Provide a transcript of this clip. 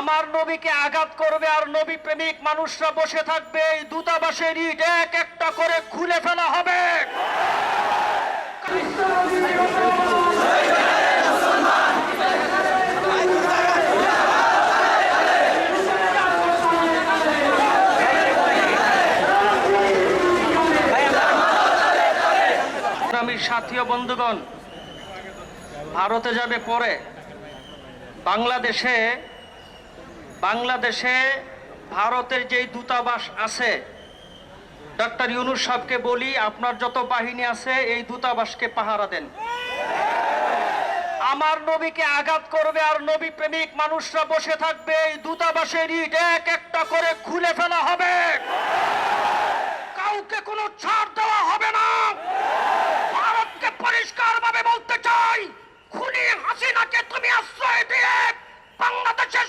আমার নবীকে আঘাত করবে আর নবী প্রেমিক মানুষরা বসে থাকবে, এই দূতাবাসের ইট এক একটা করে খুলে ফেলা হবে। আমি সাথী ও বন্ধুগণ, ভারতে যাবে পরে বাংলাদেশে বাংলাদেশে ভারতের যেই দূতাবাস আছে, ডক্টর ইউনুস সাহেবকে বলি, আপনার যত বাহিনী আছে, এই দূতাবাসকে পাহারা দেন। আমার নবীকে আঘাত করবে আর নবী প্রেমিক মানুষরা বসে থাকবে, এই দূতাবাসের ইট এক একটা করে খুলে ফেলা হবে। কাউকে কোনো ছাড় দেওয়া হবে না। ভারতকে পরিষ্কার ভাবে বলতে চাই, খুনি হাসিনাকে তুমি আশ্রয় দিয়ে বাংলাদেশের